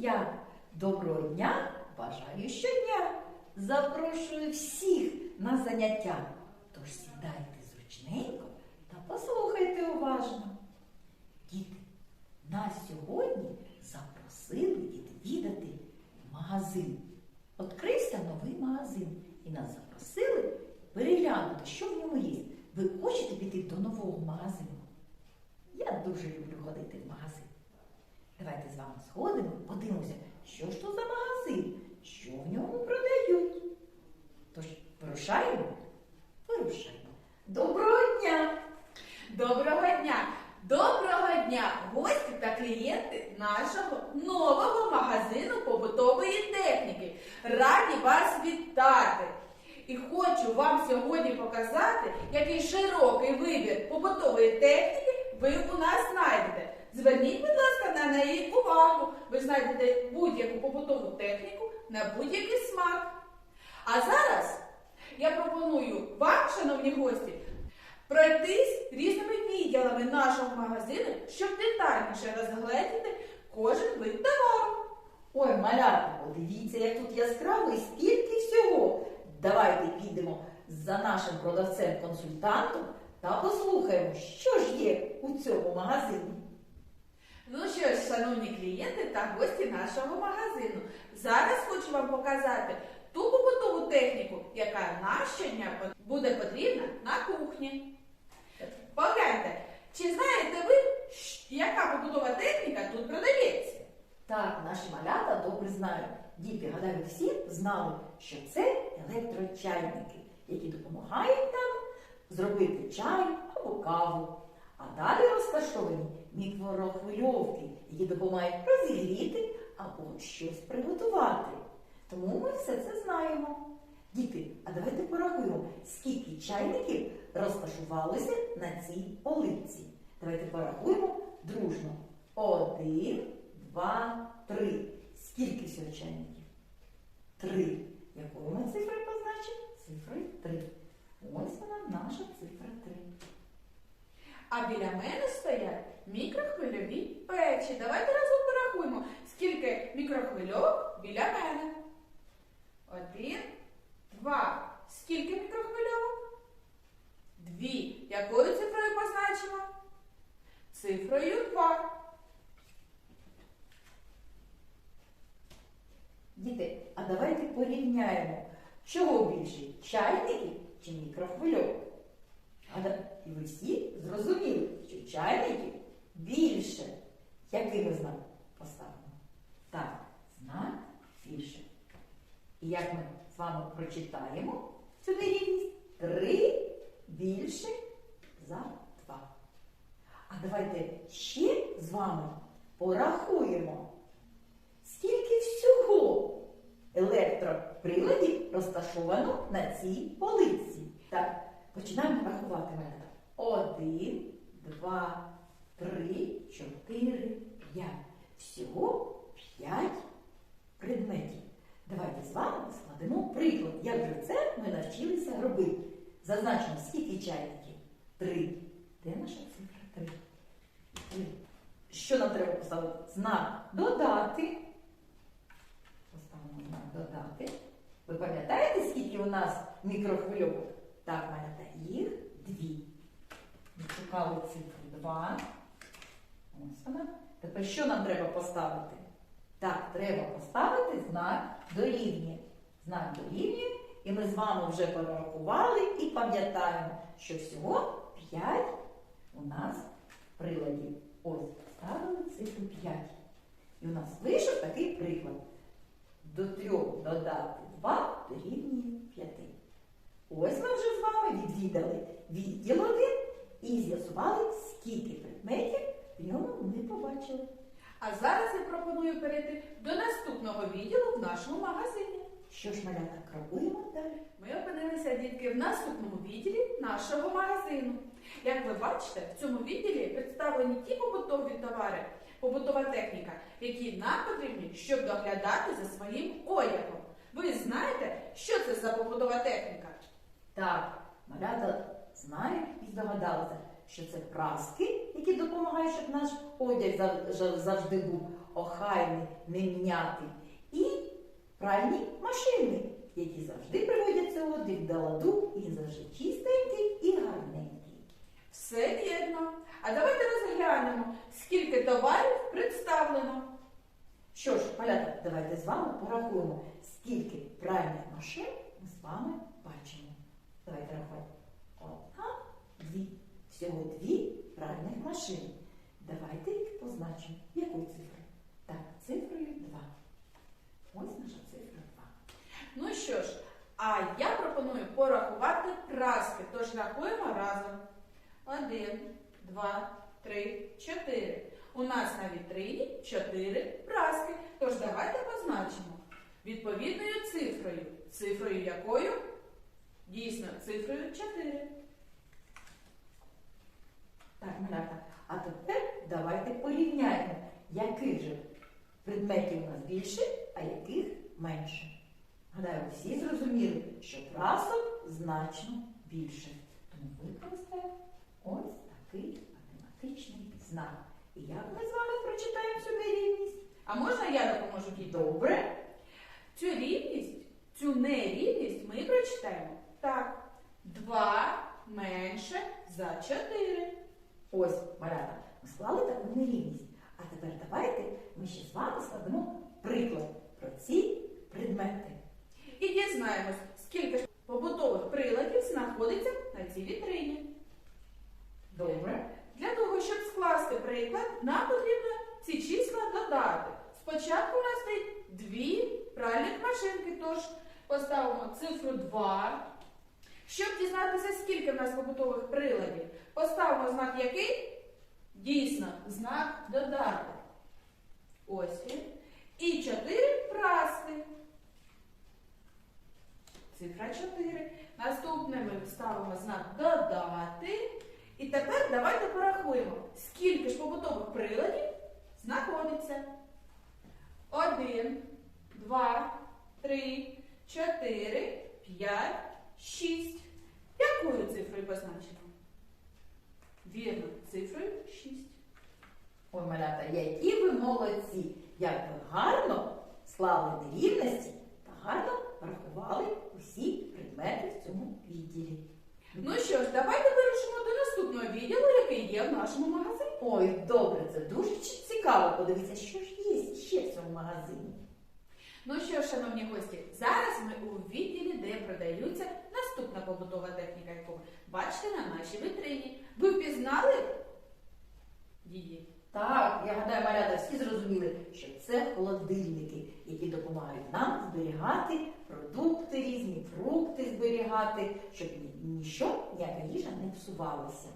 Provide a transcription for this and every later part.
я. Доброго дня бажаю щодня. Запрошую всіх на заняття. Тож сідайте зручненько та послухайте уважно. Діти, нас сьогодні запросили відвідати магазин. Відкрився новий магазин і нас запросили переглянути, що в ньому є. Ви хочете піти до нового магазину? Я дуже люблю ходити в магазин. Давайте з вами сходимо, подивимося, що ж то за магазин, що в ньому продають. Тож, вирушаємо? Вирушаємо. Доброго дня! Доброго дня! Доброго дня, гості та клієнти нашого нового магазину побутової техніки. Раді вас вітати! І хочу вам сьогодні показати, який широкий вибір побутової техніки ви у нас знайдете. Зверніть, будь ласка, на неї увагу. Ви знайдете будь-яку побутову техніку на будь-який смак. А зараз я пропоную вам, шановні гості, пройтись різними відділами нашого магазину, щоб детальніше розгледіти кожен вид товару. Ой, малята, подивіться, як тут яскраво і скільки всього. Давайте підемо за нашим продавцем-консультантом та послухаємо, що ж є у цьому магазині. Ну що ж, шановні клієнти та гості нашого магазину, зараз хочу вам показати ту побутову техніку, яка нам щодня буде потрібна на кухні. Погляньте, чи знаєте ви, яка побутова техніка тут продається? Так, наші малята добре знають. Діти, гадаю, всі знали, що це електрочайники, які допомагають нам зробити чай або каву. А далі розташовані мікрохвильовки, які допомагають розігріти або щось приготувати. Тому ми все це знаємо. Діти, а давайте порахуємо, скільки чайників розташувалося на цій полиці. Давайте порахуємо дружно. Один, два, три. Скільки всього чайників? Три. Якою ми цифрою позначимо? Цифрою три. Ось вона наша цифра три. А біля мене стоять мікрохвильові печі. Давайте разом порахуємо, скільки мікрохвильовок біля мене. Один, два. Скільки мікрохвильовок? Дві. Якою цифрою позначимо? Цифрою два. Діти, а давайте порівняємо, чого більше чайників чи мікрохвильовок? І ви всі зрозуміли, що чайників більше. Який ми знак поставимо? Так, знак більше. І як ми з вами прочитаємо цю нерівність? Три більше за два. А давайте ще з вами порахуємо. Скільки всього електроприладів розташовано на цій полиці? Так, починаємо рахувати мене. Один, два, три, чотири, п'ять. Всього п'ять предметів. Давайте з вами складемо приклад, як же це ми навчилися робити. Зазначимо, скільки чайників? Три. Де наша цифра? Три. Три. Що нам треба поставити? Знак додати. Поставимо знак додати. Ви пам'ятаєте, скільки у нас мікрохвильовок? Так, малята, їх дві. Ми шукали цифру два. Ось вона. Тепер що нам треба поставити? Так, треба поставити знак дорівнює. Знак дорівнює. І ми з вами вже порахували і пам'ятаємо, що всього 5 у нас приладів. Ось, ставили цифру 5. І у нас вийшов такий приклад. До 3 додати 2 дорівнює 5. Ось ми вже з вами відвідали відділ 1 і з'ясували, скільки предметів в ньому ми побачили. А зараз я пропоную перейти до наступного відділу в нашому магазині. Що ж, малята, крокуємо далі? Ми опинилися дітки в наступному відділі нашого магазину. Як ви бачите, в цьому відділі представлені ті побутові товари, побутова техніка, які нам потрібні, щоб доглядати за своїм одягом. Ви знаєте, що це за побутова техніка? Так, малята знають і здогадалися, що це праски, які допомагають, щоб наш одяг зав- зав- завжди був охайний, нем'ятий. І пральні машини, які завжди приводять цей одяг до ладу і завжди чистенький і гарненький. Все вірно. А давайте розглянемо, скільки товарів представлено. Що ж, малята, давайте з вами порахуємо, скільки пральних машин ми з вами бачимо. Давайте рахувати. Дві. Всього дві пральних машини. Давайте їх позначимо. Якою цифрою? Так, цифрою 2. Ось наша цифра 2. Ну що ж, а я пропоную порахувати праски, тож рахуємо разом. Один, два, три, чотири. У нас на вітрині чотири праски. Тож давайте позначимо відповідною цифрою. Цифрою якою? Дійсно, цифрою 4. Так, малята, а тепер давайте порівняємо, яких же предметів у нас більше, а яких менше. Гадаю, всі зрозуміли, що прасок значно більше. Тому використаємо ось такий математичний знак. І як ми з вами прочитаємо цю нерівність? А можна я допоможу дітям? Добре. Цю рівність, цю нерівність ми прочитаємо так. 2 менше за 4. Ось, малята, ми склали таку нерівність. А тепер давайте ми ще з вами складемо приклад про ці предмети. І дізнаємось, скільки ж побутових приладів знаходиться на цій вітрині. Добре. Для того, щоб скласти приклад, нам потрібно ці числа додати. Спочатку у нас стоїть дві пральних машинки, тож поставимо цифру 2. Щоб дізнатися, скільки в нас побутових приладів, поставимо знак який? Дійсно, знак додати. Ось він. І 4 праски. Цифра 4. Наступне ми ставимо знак додати. І тепер давайте порахуємо, скільки ж побутових приладів знаходиться. Один, два, три, чотири, п'ять, шість. Якою цифрою позначимо? Вірно, цифрою 6. Ой, малята, які ви молодці! Як ви гарно склали нерівності та гарно врахували усі предмети в цьому відділі. Ну що ж, давайте вирушимо до наступного відділу, який є в нашому магазині. Ой, добре, це дуже цікаво. Подивіться, що ж є ще в цьому магазині. Ну що шановні гості, зараз ми у відділі, де продаються наступна побутова техніка, яку бачите на нашій витрині. Ви впізнали її? Так, я гадаю, малята, всі зрозуміли, що це холодильники, які допомагають нам зберігати продукти різні, фрукти зберігати, щоб ні- ніщо, ніяка їжа не псувалася.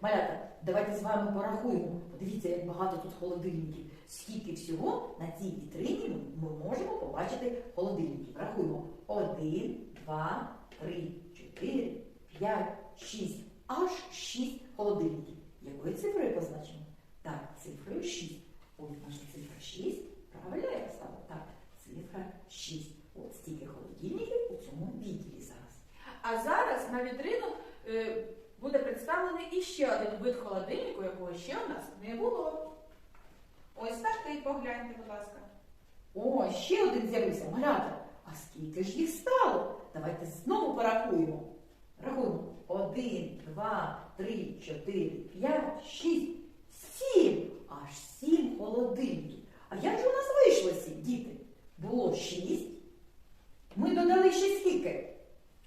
Малята, давайте з вами порахуємо. Подивіться, як багато тут холодильників. Скільки всього на цій вітрині ми- можемо побачити холодильників. Рахуємо. Один, два, три, чотири, п'ять, шість. Аж шість холодильників. Якою цифрою позначимо? Так, цифрою 6. Ось наша цифра 6. Правильно я поставила? Так, цифра 6. От стільки холодильників у цьому відділі зараз. А зараз на вітрину е, буде представлений іще один вид холодильнику, якого ще у нас не було. Ось такий, погляньте, будь ласка. О, ще один з'явився. Малята. А скільки ж їх стало? Давайте знову порахуємо. Рахуємо. Один, два, три, чотири, п'ять, шість, сім. Аж сім холодильників. А як же у нас вийшло сім, діти? Було шість. Ми додали ще скільки?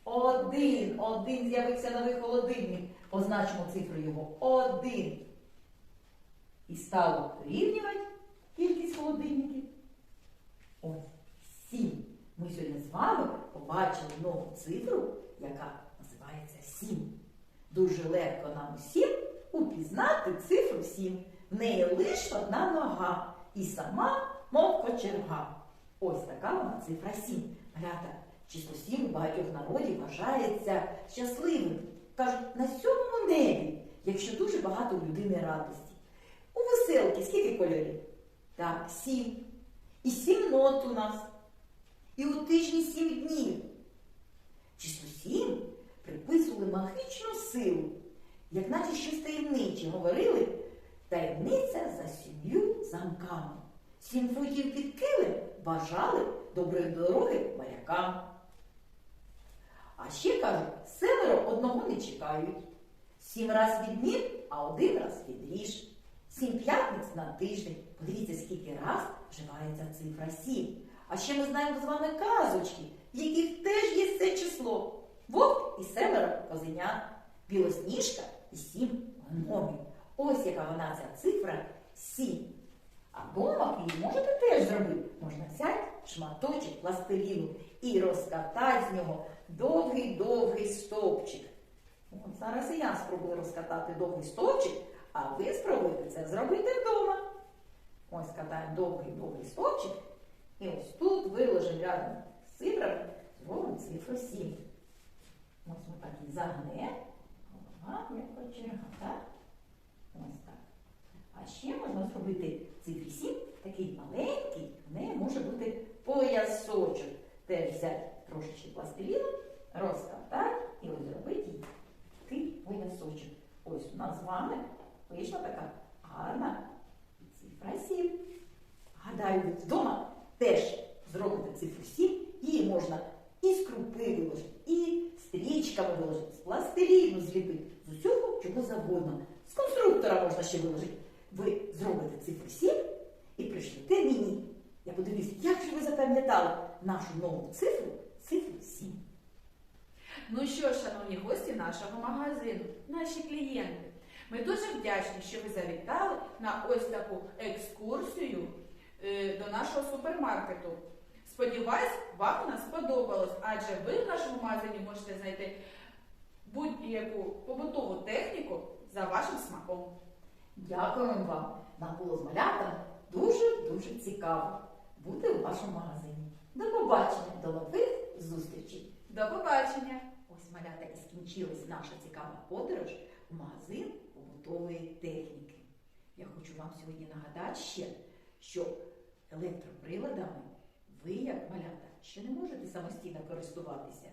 Один. Один з'явився новий холодильник. Позначимо цифру його. Один. І стало порівнювати кількість холодильників. Ось сім. Ми сьогодні з вами побачили нову цифру, яка називається сім. Дуже легко нам усім упізнати цифру сім. В неї лише одна нога і сама, мов кочерга. Ось така вона цифра сім. Малята, число сім у багатьох народів вважається щасливим. Кажуть, на сьомому небі, якщо дуже багато у людини радості. У веселки скільки кольорів? Так, сім. І сім нот у нас. І у тижні сім днів. Число сім приписували магічну силу, як наче щось таємниче говорили, таємниця за сім'ю замками. Сім футів під килим бажали доброї дороги морякам. А ще кажуть, семеро одного не чекають. Сім раз відмін, а один раз відріж. Сім п'ятниць на тиждень. Подивіться, скільки раз вживається цифра сім. А ще ми знаємо з вами казочки, в яких теж є це число. Вовк і семеро козенят, білосніжка і сім гномів. Ось яка вона ця цифра сім. А домок її можете теж зробити. Можна взяти шматочок пластиліну і розкатати з нього довгий-довгий стовпчик. От зараз і я спробую розкатати довгий стовпчик, а ви спробуйте це зробити вдома. Ось катаємо довгий-довгий стовпчик. І ось тут виложимо рядом з цифрами, зробимо цифру 7. Ось ми так і загнемо. Голова, як черга, так? Ось так. А ще можна зробити цифрі 7, такий маленький, в неї може бути поясочок. Теж взяти трошечки пластиліну, розкатати і зробити такий поясочок. Ось у нас з вами вийшла така гарна цифра 7. Гадаю, ви вдома теж зробите цифру 7. Її можна і з крупи виложити, і стрічками виложити, з пластиліну зліпити, з усього чого завгодно. З конструктора можна ще виложити. Ви зробите цифру 7 і пришлете мені. Я подивлюсь, як же ви запам'ятали нашу нову цифру, цифру 7. Ну що, шановні гості нашого магазину, наші клієнти, ми дуже вдячні, що ви завітали на ось таку екскурсію е, до нашого супермаркету. Сподіваюсь, вам вона сподобалось, адже ви в нашому магазині можете знайти будь-яку побутову техніку за вашим смаком. Дякуємо вам. Нам було з малятами дуже-дуже цікаво бути у вашому магазині. До побачення, до нових зустрічей. До побачення! Ось малята і скінчилась наша цікава подорож в магазин побутової техніки. Я хочу вам сьогодні нагадати ще, що електроприладами ви, як малята, ще не можете самостійно користуватися,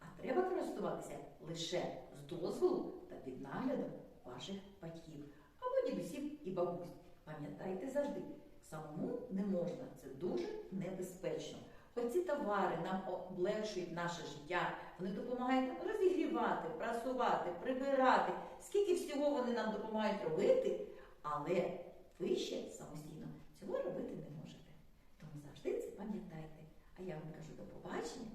а треба користуватися лише з дозволу та під наглядом ваших батьків або дідусів і бабусь. Пам'ятайте завжди, самому не можна, це дуже небезпечно. Оці товари нам облегшують наше життя, вони допомагають нам розігрівати, прасувати, прибирати. Скільки всього вони нам допомагають робити, але ви ще самостійно цього робити не можете. Тому завжди це пам'ятайте. А я вам кажу до побачення